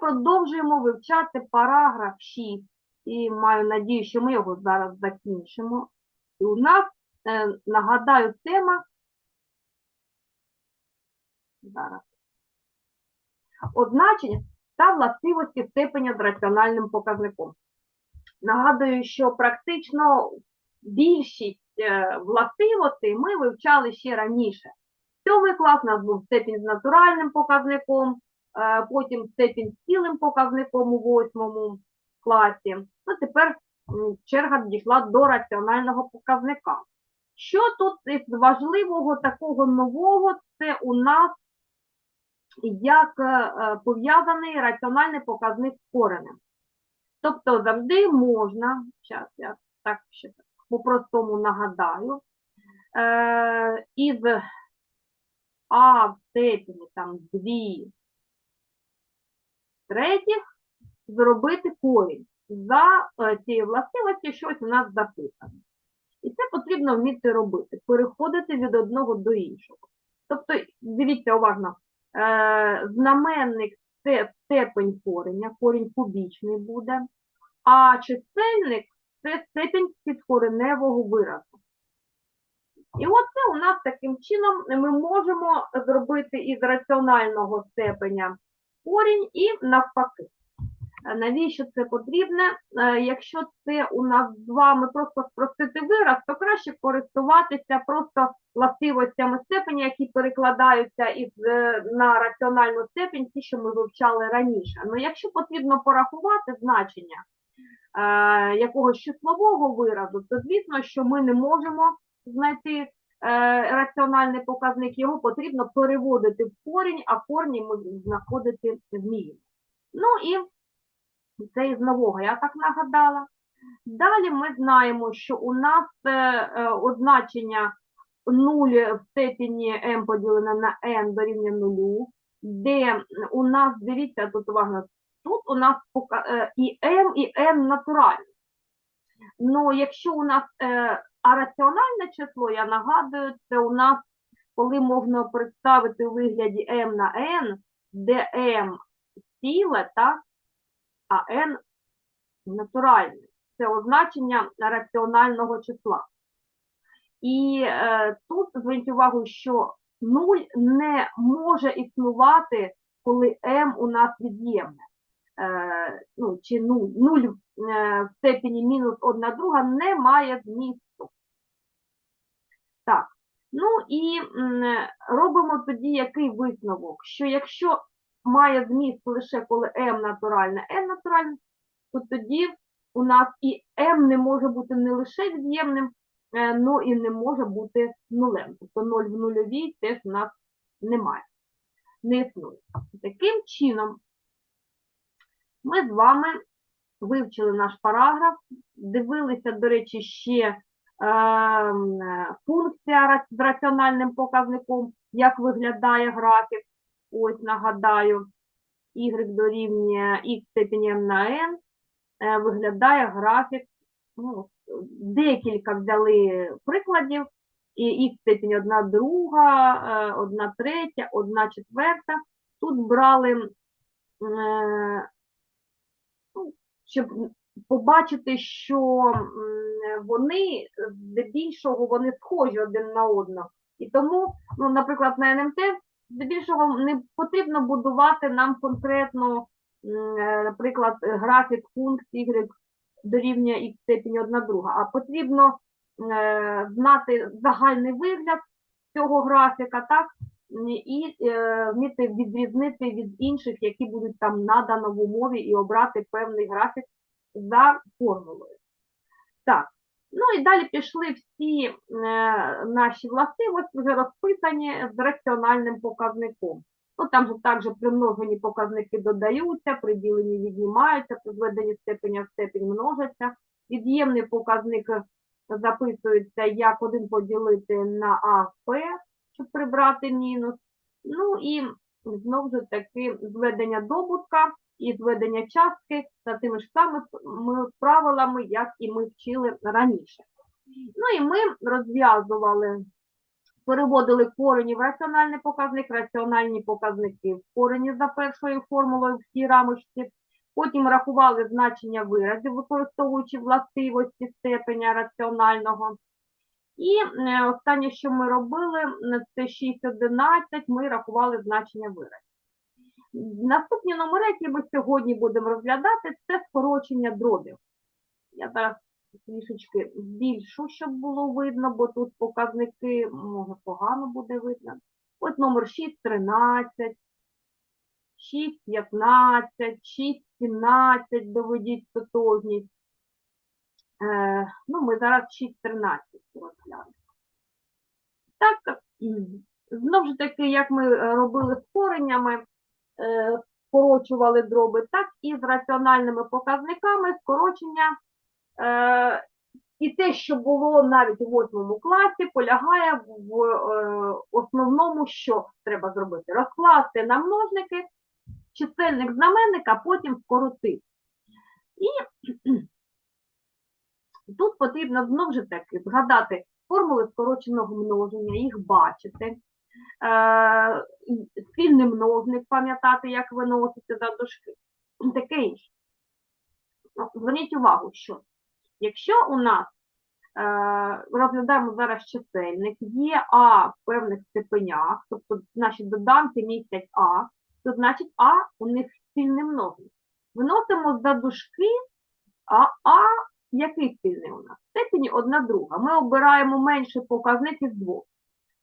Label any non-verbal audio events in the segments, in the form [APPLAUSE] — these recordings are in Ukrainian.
продовжуємо вивчати параграф 6 і маю надію, що ми його зараз закінчимо. І у нас, е, нагадаю, тема зараз. Означення та властивості степеня з раціональним показником. Нагадую, що практично більшість е, властивостей ми вивчали ще раніше. Сьомий клас у нас був степінь з натуральним показником, потім степінь з цілим показником у восьмому класі. Ну, тепер черга дійшла до раціонального показника. Що тут із важливого такого нового, це у нас як е, е, пов'язаний раціональний показник з коренем. Тобто завжди можна, зараз я так ще по-простому нагадаю, е, із А в степені там 2 третіх зробити корінь. За е, цією властивості щось у нас записано. І це потрібно вміти робити, переходити від одного до іншого. Тобто, дивіться уважно, е, знаменник це степень кореня, корінь кубічний буде, а чисельник це степень підкореневого виразу. І оце у нас таким чином ми можемо зробити із раціонального степеня корінь і навпаки. Е, Навіщо це потрібне? Е, Якщо це у нас з вами просто спростити вираз, то краще користуватися просто властивостями степеня, які перекладаються із, е, на раціональну степень, ті, що ми вивчали раніше. Ну, якщо потрібно порахувати значення е, якогось числового виразу, то звісно, що ми не можемо знайти раціональний показник, його потрібно переводити в корінь, а корні ми знаходити вміємо. Ну і це із нового, я так нагадала. Далі ми знаємо, що у нас е, е, означення 0 в степені m поділене на n дорівнює 0, де у нас, дивіться, тут уважно, тут у нас е, і m, і n натуральні. Ну, якщо у нас е, а раціональне число, я нагадую, це у нас, коли можна представити у вигляді m на n, де m ціле, так, а n натуральне. Це означення раціонального числа. І е, тут зверніть увагу, що 0 не може існувати, коли m у нас від'ємне. Е, ну, чи 0, 0 е, в степені мінус 1 друга не має змісту. Ну і робимо тоді який висновок, що якщо має зміст лише коли m натуральне, n натуральне, то тоді у нас і m не може бути не лише від'ємним, е, ну і не може бути нулем. Тобто 0 в нульовій теж у нас немає, не існує. Таким чином, ми з вами вивчили наш параграф, дивилися, до речі, ще функція з раціональним показником, як виглядає графік. Ось нагадаю, y дорівнює x степені m на n, е, виглядає графік, ну, декілька взяли прикладів, і x степені 1 друга, е, 1 третя, 1 четверта. Тут брали, е, ну, щоб побачити, що вони здебільшого вони схожі один на одного. І тому, ну, наприклад, на НМТ здебільшого не потрібно будувати нам конкретно, е, наприклад, графік функції y дорівнює x степені 1 друга, а потрібно е, знати загальний вигляд цього графіка, так, і е, вміти відрізнити від інших, які будуть там надано в умові, і обрати певний графік за формулою. Так, ну і далі пішли всі е, наші властивості, вже розписані з раціональним показником. Ну, там же також примножені показники додаються, при діленні віднімаються, при зведенні степеня в степень множаться. Від'ємний показник записується як 1 поділити на А П, щоб прибрати мінус. Ну і знову ж таки зведення добутка і зведення частки за тими ж самими правилами, як і ми вчили раніше. Ну і ми розв'язували переводили корені в раціональний показник, раціональні показники в корені за першою формулою в цій рамочці. Потім рахували значення виразів, використовуючи властивості степеня раціонального. І е, останнє, що ми робили, це 6.11, ми рахували значення виразів. Наступні номери, які ми сьогодні будемо розглядати, це скорочення дробів. Я зараз трішечки збільшу, щоб було видно, бо тут показники, може, погано буде видно. Ось номер 6.13, 6.15, 6.17, доведіть тотожність. Е, ну, ми зараз 6.13 розглянемо. Так, знову ж таки, як ми е, робили з кореннями, скорочували дроби, так і з раціональними показниками скорочення е, і те, що було навіть у восьмому класі, полягає в е, основному, що треба зробити? Розкласти на множники, чисельник знаменник, а потім скоротити. І [CLEARS THROAT] тут потрібно знову ж таки згадати формули скороченого множення, їх бачити. Е, спільний множник пам'ятати, як виносити за дужки, і таке інше. Зверніть увагу, що якщо у нас е, розглядаємо зараз чисельник, є А в певних степенях, тобто наші доданки містять А, то значить А у них спільний множник. Виносимо за дужки, а А який спільний у нас? Степені одна друга. Ми обираємо менший показник із двох.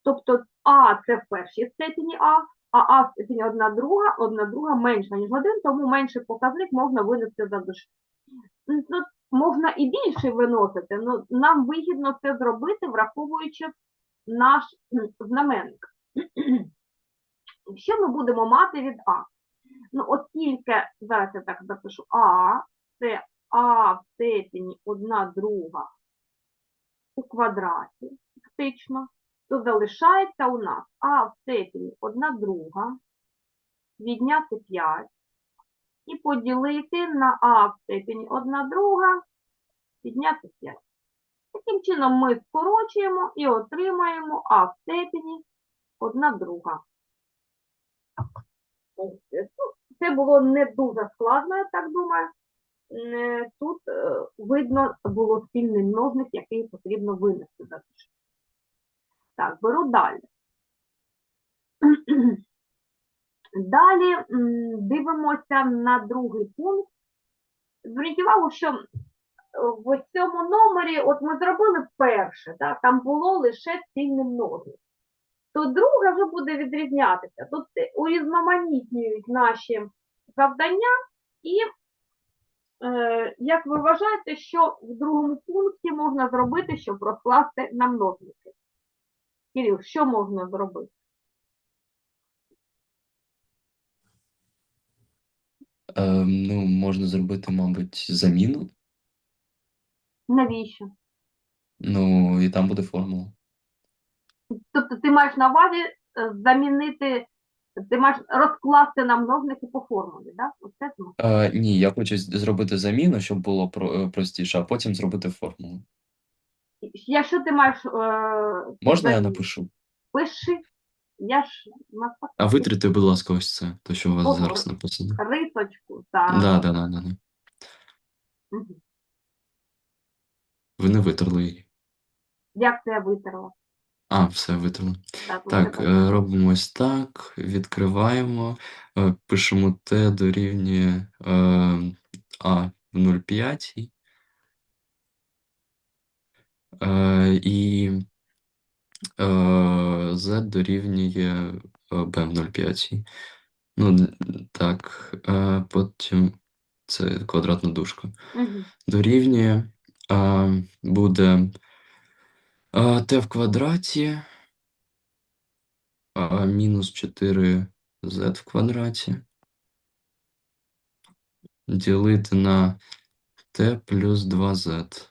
Тобто А це в першій степені А, а А в степені одна друга, одна друга менша, ніж один, тому менший показник можна винести за дужки. Тут можна і більше виносити, але нам вигідно це зробити, враховуючи наш знаменник. Що ми будемо мати від А? Ну, оскільки, зараз я так запишу, А, це А в степені одна друга у квадраті, фактично, то залишається у нас А в степені одна друга, відняти 5 і поділити на А в степені одна друга, відняти 5. Таким чином ми скорочуємо і отримаємо А в степені одна друга. Ось, ну, Це було не дуже складно, я так думаю. Е, Тут е, видно було спільний множник, який потрібно винести за. Так, беру далі. [CLEARS THROAT] Далі дивимося на другий пункт. Зверніть увагу, що е, в цьому номері, от ми зробили перше, так, там було лише спільний множник. То друге вже буде відрізнятися. Тут е, урізноманітнюють наші завдання, і е, як ви вважаєте, що в другому пункті можна зробити, щоб розкласти на множники? Кирил, що можна зробити? Е, ну, можна зробити, мабуть, заміну. Навіщо? Ну, і там буде формула. Тобто ти маєш на увазі е, замінити, ти маєш розкласти на множники по формулі, так? Оце. Е, ні, я хочу з- зробити заміну, щоб було про, е, простіше, а потім зробити формулу. Якщо ти маєш е, Можна я напишу? пиши, я ж навпаки, А витрите, будь ласка, ось це, то, що у вас Ого. зараз написано. рисочку та Да, да, да, да, да. Мгм. Ви не витерли її. як це я витерла. А, все, витерли. Так, Так, е, робимо ось так, відкриваємо, е, пишемо Т дорівнює е, А в 0,5 е, і е, Z дорівнює е, B в 0,5. Ну, так, е, потім це квадратна дужка. Мгм. Дорівнює е, буде е, T в квадраті а, мінус 4z в квадраті ділити на t плюс 2z.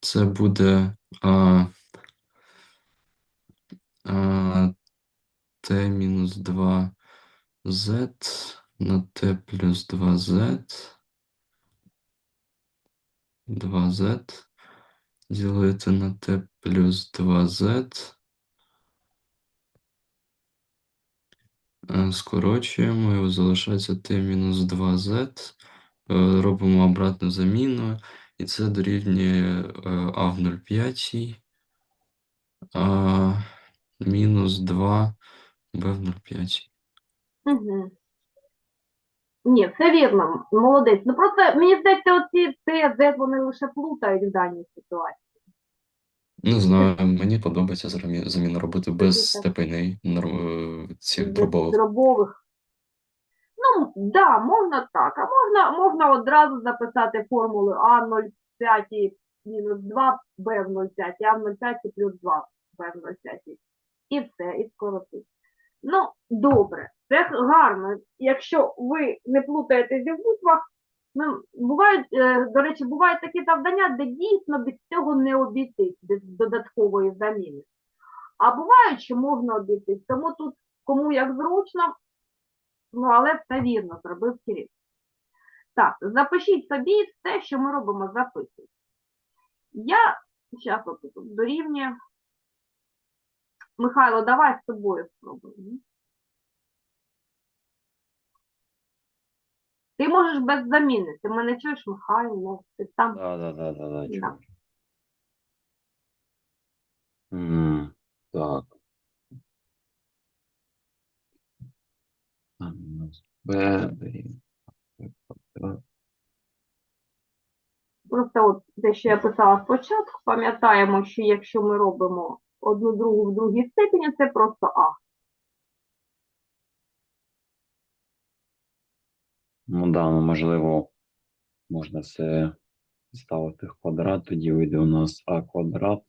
Це буде а, а, t мінус 2z на t плюс 2z. 2z ділити на t плюс 2z. Е, Скорочуємо, і залишається t мінус 2z. Е, Робимо обратну заміну, і це дорівнює е, а в 0,5 а мінус 2 b в 0,5. Угу. Ні, все вірно, молодець. Ну просто мені здається, оці Т, З, вони лише плутають в даній ситуації. Не знаю, мені подобається замі- заміну робити без степеней е, цих дробових. дробових. Ну, да, можна так. А можна, можна одразу записати формулу А 0,5 мінус 2 Б05, А в 0,5 плюс 2 Б в 0,5. І все, і скоротити. Ну, добре, це гарно. Якщо ви не плутаєтеся в буквах, ну, бувають, е, до речі, бувають такі завдання, де дійсно без цього не обійтись, без додаткової заміни. А бувають, що можна обійтись. Тому тут кому як зручно, ну але все вірно, зробив Кирил. Так, запишіть собі все, що ми робимо, записуйте. Я зараз от дорівнює. Михайло, давай з тобою спробуємо. Ти можеш без заміни. Ти мене чуєш, Михайло? Ти там. Да, да, да, да, да, Да. чую. М, Так. Там у нас Б, дорівнює Б квадрат. Просто от те, що я писала спочатку, пам'ятаємо, що якщо ми робимо одну другу в другій степені, це просто А. Ну да, ну можливо, можна це ставити в квадрат, тоді вийде у нас А квадрат.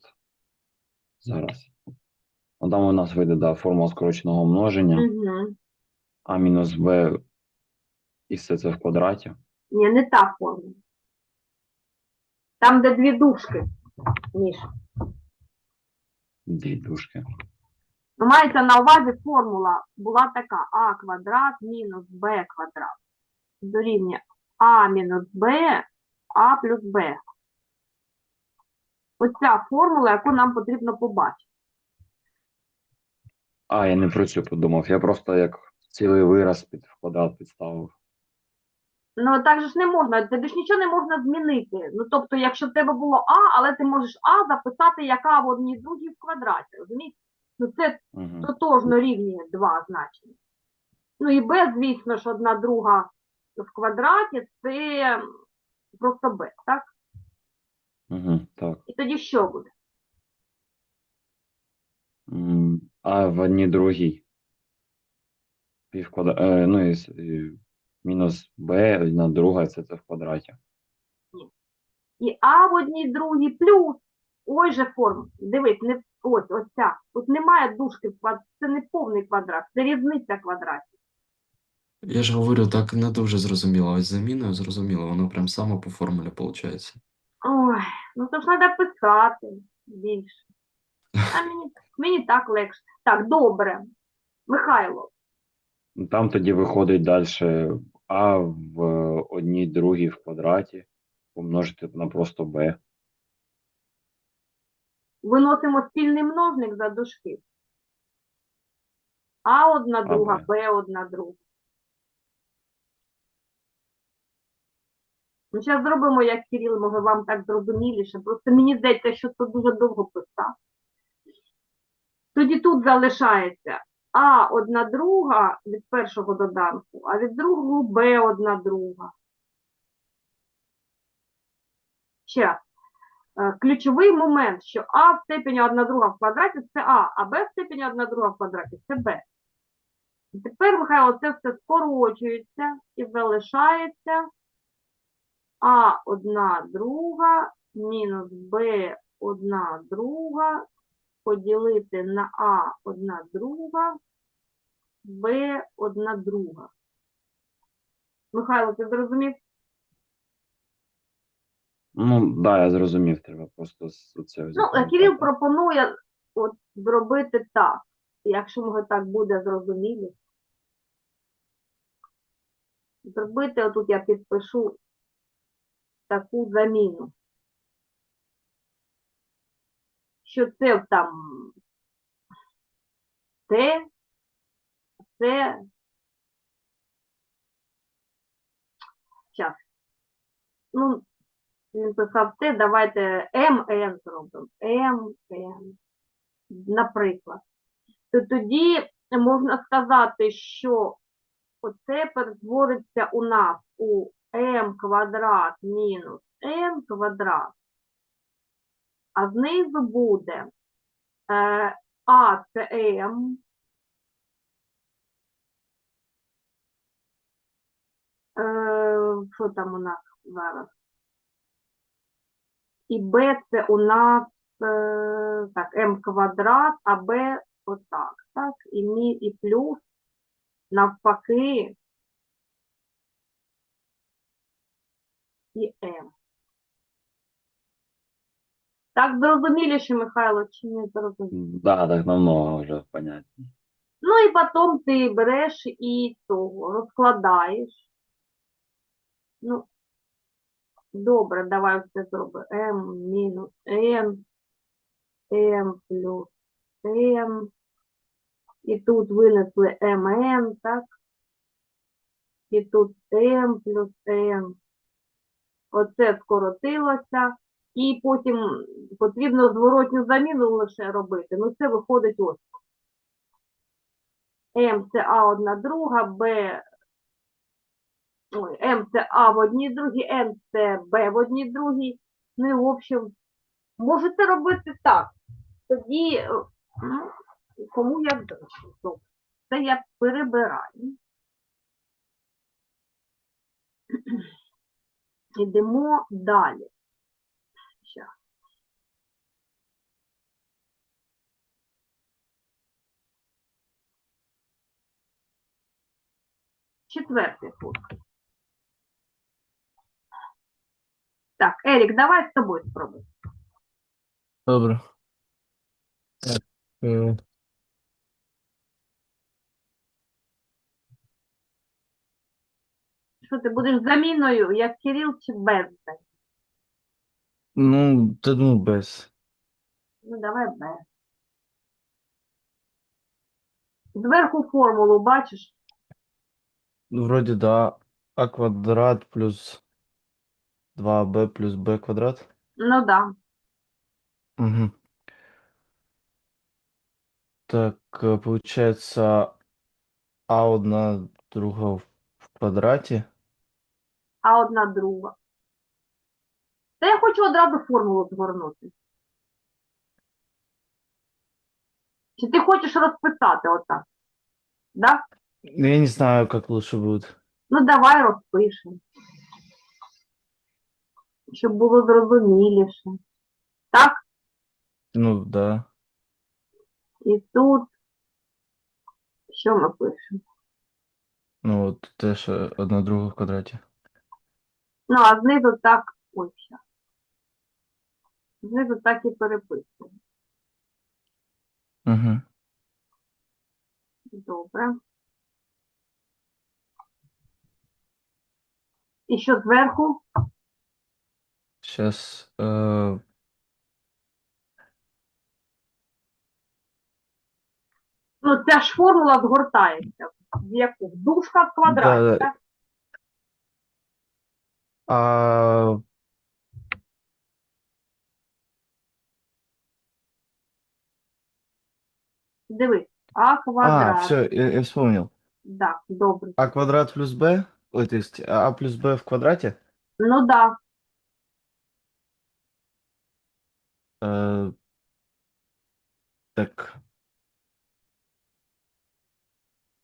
Зараз. Ну там у нас вийде, да, формула скороченого множення, Угу. А мінус Б і все це в квадраті. Ні, не та форма. Там, де дві дужки, Міш. Дві дужки. Ну, мається на увазі формула була така А квадрат мінус Б квадрат. Дорівнює А мінус Б, А плюс Б. Ось ця формула, яку нам потрібно побачити. А, я не про цю подумав. Я просто як цілий вираз під квадрат підставив. Ну, так же ж не можна, тобі ж нічого не можна змінити. Ну, тобто, якщо в тебе було А, але ти можеш А записати як А в одній другій в квадраті, розумієш? Ну, це Угу. тотожно рівнює два значення. Ну і Б, звісно ж, одна друга в квадраті це просто Б, так? Угу, так. І тоді що буде? М, А в одній другій. Півквада... е, ну і, с- і мінус b, одна друга, це це в квадраті. І А в одній другій плюс. Ой же форма. Дивись, не ось, ось ця. Тут немає дужки це не повний квадрат, це різниця квадратів. Я ж говорю, так не дуже зрозуміло. Ось заміною зрозуміло, воно прям само по формулі виходить. Ой, ну то ж треба писати більше. А мені, мені так легше. Так, добре. Михайло, Там тоді виходить далі а в одній другій в квадраті помножити на просто b. виносимо спільний множник за дужки. А одна друга, Б. Б одна друга. Ну, зараз зробимо, як Кирил, може вам так зрозуміліше. Просто мені здається, що це дуже довго писав. Тоді тут залишається А одна друга від першого доданку, а від другого Б одна друга. Ще. Е, Ключовий момент, що А в степені 1 друга в квадраті це А, а Б в степені 1 друга в квадраті це Б. І тепер, Михайло, це все скорочується і залишається А одна друга мінус Б одна друга поділити на А одна друга, Б одна друга. Михайло, ти зрозумів? Ну, так, да, я зрозумів, треба просто з оце Ну, взяти. е, Кирил пропонує от зробити так, якщо може так буде зрозуміло. Зробити, отут я підпишу таку заміну. Що це там Т, це Щас. Ну, він писав Т, давайте МН зробимо. МН, наприклад. То тоді можна сказати, що оце перетвориться у нас у m квадрат мінус n квадрат. А знизу буде е, А це Е, що там у нас зараз? І b це у нас е, так, m квадрат, а b отак, так, і, мі, і плюс навпаки і m. Так зрозуміліше, Михайло, чи не зрозуміло? Да, так намного вже понятно. Ну і потім ти береш і того розкладаєш. Ну, добре, давай все зробимо. m мінус n, m плюс n. І тут винесли mn, так? І тут m плюс n. Оце скоротилося. І потім потрібно зворотню заміну лише робити. Ну, це виходить ось. М це А одна друга, Б. Ой, М це А в одній другій, Н це Б в одній другій. Ну і в общем, можете робити так. Тоді, ну, кому як зручно. Це я перебираю. Йдемо далі. Четвертий пункт. Так, Ерік, давай з тобою спробуй. Добре. Так. е, Що ти будеш заміною, як Кирил чи без? Ну, та ну без. Ну, давай без. Зверху формулу бачиш? Ну, Вроді да. А квадрат плюс 2b плюс b квадрат. Ну да. Угу. Так, е, получается а одна друга в в квадраті. А одна друга. Та я хочу одразу формулу згорнути. Чи ти хочеш розписати отак? Да? Ну, Я не знаю, как лучше будет. Ну, давай розпишемо. Щоб було зрозуміліше. Так? Ну, да. І тут. Що ми пишемо? Ну, от теж е, одна друга в квадраті. Ну, а знизу так. Ой, щас. Знизу так і переписуємо. Угу. Добре. І що зверху? Сейчас. Е, Ну, ця ж формула згортається. В яку? Дужка в квадраті, Да, да. так? а Дивись. А А, квадрат. все, я, я вспомнил. Да, добре. А квадрат плюс b, ой, то есть а плюс b в квадрате, Ну да. э, так,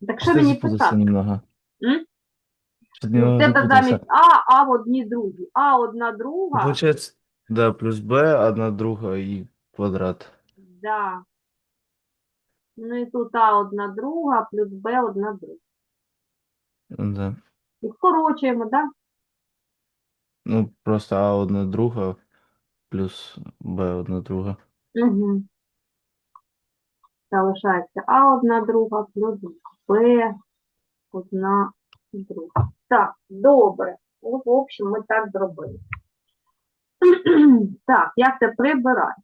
Так що что мені писати? немного. М? Что-то Ну, немного тебе запутался. замість А, А в одній другій. А одна Ну, друга. Получается, да, плюс b, одна друга и квадрат. Да. Ну і тут А одна друга плюс Б одна друга. Да. Скорочуємо, так? Ну, просто а одна друга плюс b одна друга. Угу. Залишається А одна друга плюс Б одна друга. Так, добре. В общем, ми так зробили. [CLEARS THROAT] Так, я це прибираю.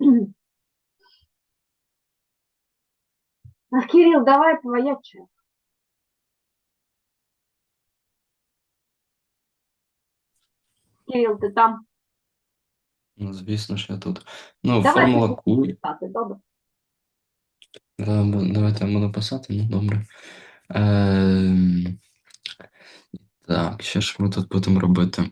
[CLEARS THROAT] А, Кирилл, давай твоя черга. Кирилл, ти там? Ну, звісно ж, я тут. Ну, Давай формула ти Q. писати, добре? Да, бу- Давайте я буду писати, ну добре. Ем, так, що ж ми тут будемо робити?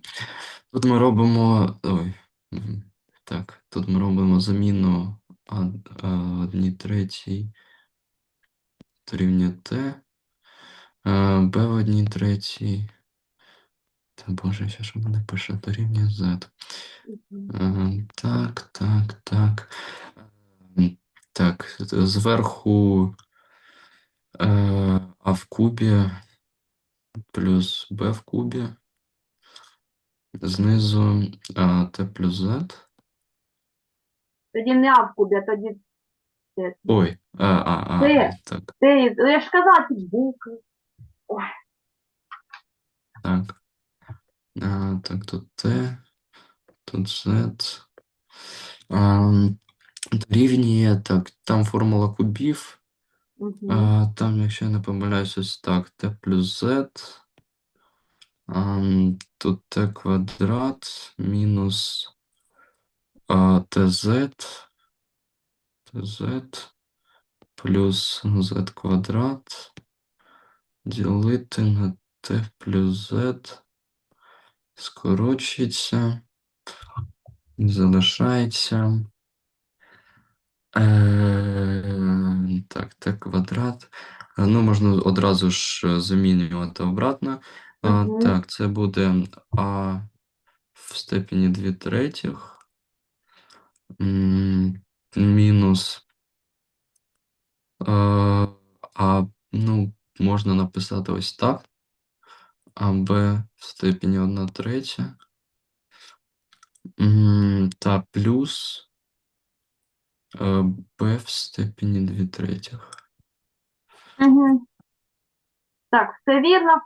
Тут ми робимо. Ой. мгм, Так, тут ми робимо заміну а, а, одній третій дорівнює Т, Б в одній третій. Та боже, що ж мене пише дорівнює Z. Е, Так, так, так. Ем, Так, зверху е, А в кубі плюс Б в кубі. Знизу а, Т плюс Z. Тоді не А в кубі, а тоді Т. Ой, а, а, а, Т. так, Т. Я ж казала, ці букви. так. А, так, тут Т, тут Z. А, дорівнює, так, там формула кубів. Мгм. А, там, якщо я не помиляюсь, ось так, t плюс z. Ам, тут t квадрат мінус а, tz, tz плюс z квадрат ділити на t плюс z скорочується, залишається. Е, так, t квадрат. Е, Ну, можна одразу ж е, замінювати обратно. А, Мгм. так, це буде а в степені 2 третіх. м, Мінус. е, А, ну, можна написати ось так. АБ в степені 1 третя. Та плюс е, Б в степені 2 третіх. Мгм. Так, все вірно.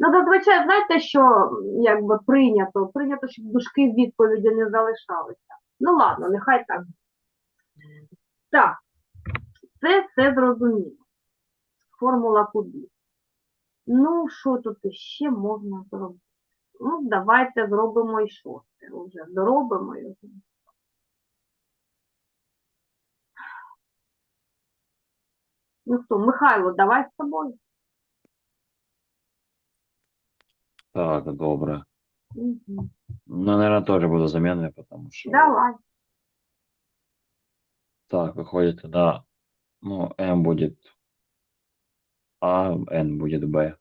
Ну, зазвичай, знаєте, що якби прийнято? Прийнято, щоб дужки відповіді не залишалися. Ну ладно, нехай так. Так, це все зрозуміло. Формула кубів. Ну, що тут іще можна зробити? Ну, давайте зробимо і шосте. Уже доробимо його. Ну хто, Михайло, давай з тобою. Так, добре. Мгм. Ну, наверное, тоже буду замены, потому что... Давай. Так, выходит тогда, ну, М будет А, Н будет Б.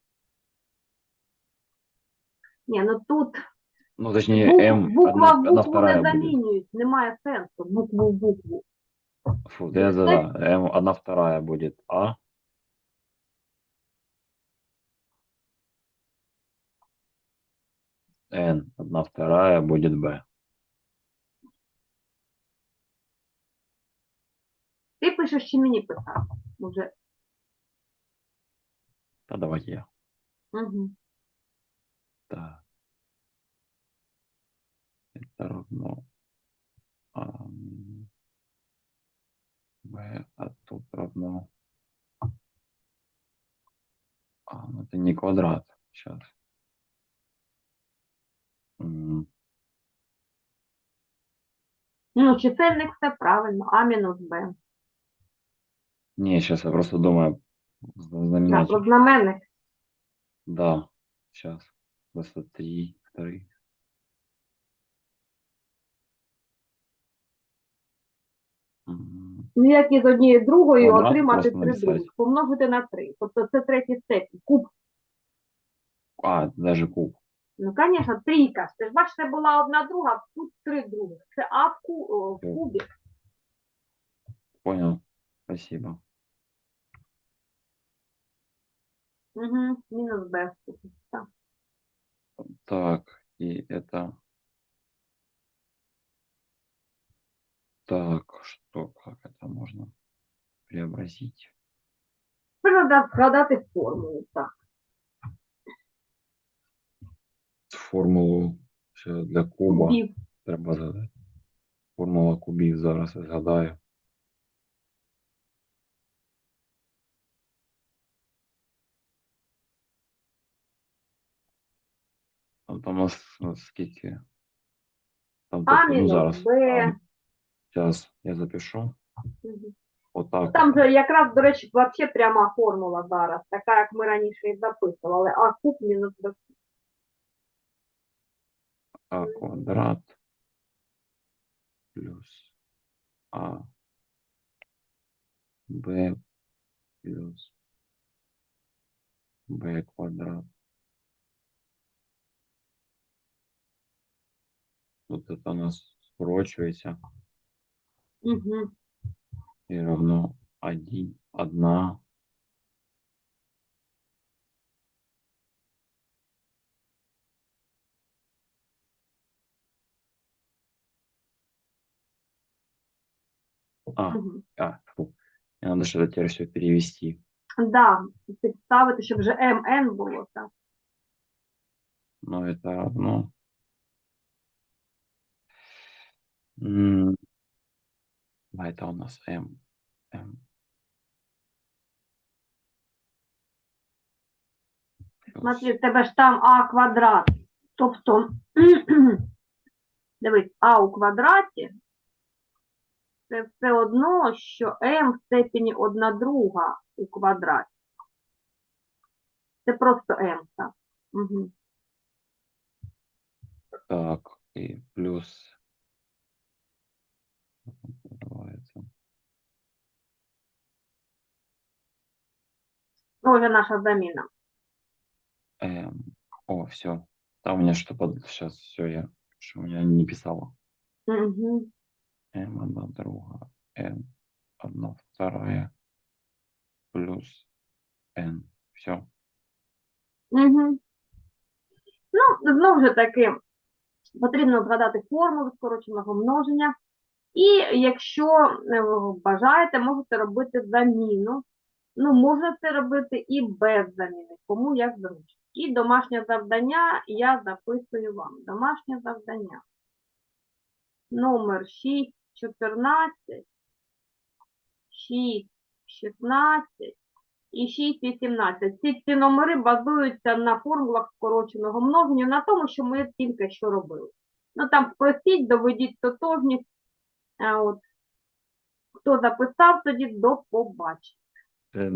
Ні, ну тут Ну, точнее, бук- М, буква одна, в одна букву вторая не будет. замінюють, немає сенсу. Букву в букву. Фу, да, да, да. М, одна вторая будет А. Н, одна вторая будет Б. Ти пишеш чи мені писати? Уже. Да, давайте я. Угу. Так. Это равно А, Б, а тут равно А, ну это не квадрат. Сейчас. Ну, чисельник все правильно, А мінус Б. Не, сейчас я просто думаю. Так, Знаменатель. знаменник. Да, сейчас. Просто три. М, Ну, як із однієї другої Квадрат отримати просто три написати. других. Помножити на три. Тобто це третій степінь. Куб. А, даже куб. Ну, звісно, трійка. Ти ж бачите, була одна друга, тут три других. Це А в, ку... о, в кубі. Понял. Спасибо. Угу. Мінус Б. в кубі. Так. Так, и это... Так, что, как это можно преобразить? Тепер треба згадати формулу. Так. Формулу ще для куба Кубів. треба задати. Формула кубів зараз я згадаю. Там, там у нас у нас скільки? Там А тобто, ну, мінус зараз. Б. Зараз я запишу. Мгм. Отак. Там же якраз, до речі, взагалі пряма формула зараз, така, як ми раніше і записували. А куб мінус Б. А квадрат плюс А Б плюс Б квадрат. Тут это у нас скорочується Угу. і равно 1, 1 А, Угу. а, фу. Мне надо что-то теперь все перевести. Да, підставити, щоб вже МН було, так. Но это равно. Это у нас М. М. Смотри, в тебе ж там А квадрат. Тобто, [CLEARS THROAT] дивись, А у квадраті це все одно, що М в степені 1 друга у квадраті. Це просто М, так. Угу. Так, и плюс. Называется? Ну, вже наша заміна. М. О, все. Там у меня что под... Сейчас все, я... Что у меня не писала. Угу. М одна друга. М одна вторая. Плюс Н. Все. Угу. Ну, знову ж таки, потрібно згадати формулу скороченого множення. І якщо е, бажаєте, можете робити заміну. Ну, можна це робити і без заміни, кому як зручно. І домашнє завдання я записую вам. Домашнє завдання. Номер 6, 14, 6, 16 і 6, 18. Ці ці номери базуються на формулах скороченого множення, на тому, що ми тільки що робили. Ну там спростіть, доведіть тотожність. От, хто записав, тоді до побачення. Э,